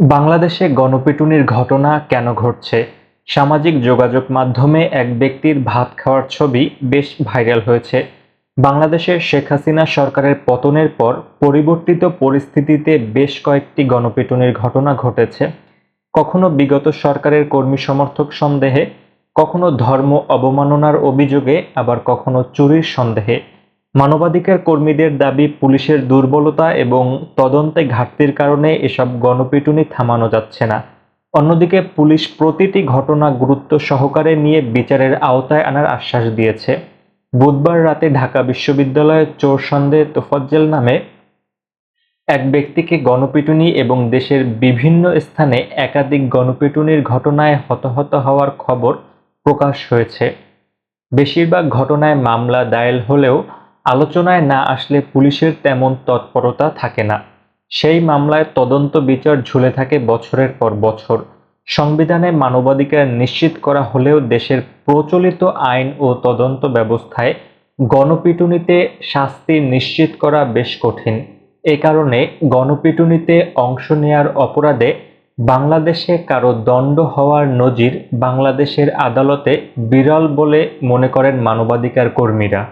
বাংলাদেশে গণপিটুনির ঘটনা কেন ঘটছে? সামাজিক যোগাযোগ মাধ্যমে এক ব্যক্তির ভাত খাওয়ার ছবি বেশ ভাইরাল হয়েছে। বাংলাদেশের শেখ হাসিনা সরকারের পতনের পর পরিবর্তিত পরিস্থিতিতে বেশ কয়েকটি গণপিটুনির ঘটনা ঘটেছে। কখনো বিগত সরকারের কর্মী সমর্থক সন্দেহে, কখনো ধর্ম অবমাননার অভিযোগে, আবার কখনো চুরির সন্দেহে। মানবাধিকার কর্মীদের দাবি পুলিশের দুর্বলতা এবং তদন্তে ঘাটতির কারণে এসব গণপিটুনি থামানো যাচ্ছে না। অন্যদিকে পুলিশ প্রতিটি ঘটনা গুরুত্ব সহকারে নিয়ে বিচারের আওতায় আনার আশ্বাস দিয়েছে। বুধবার রাতে ঢাকা বিশ্ববিদ্যালয়ের চোর সন্দেহ তোফাজ্জেল নামে এক ব্যক্তিকে গণপিটুনি এবং দেশের বিভিন্ন স্থানে একাধিক গণপিটুনির ঘটনায় হতাহত হওয়ার খবর প্রকাশ হয়েছে। বেশিরভাগ ঘটনায় মামলা দায়ের হলেও আলোচনায় না আসলে পুলিশের তেমন তৎপরতা থাকে না। সেই মামলায় তদন্ত বিচার ঝুলে থাকে বছরের পর বছর। সংবিধানে মানবাধিকার নিশ্চিত করা হলেও দেশের প্রচলিত আইন ও তদন্ত ব্যবস্থায় গণপিটুনিতে শাস্তি নিশ্চিত করা বেশ কঠিন। এ কারণে গণপিটুনিতে অংশ নেয়ার অপরাধে বাংলাদেশে কারও দণ্ড হওয়ার নজির বাংলাদেশের আদালতে বিরল বলে মনে করেন মানবাধিকার কর্মীরা।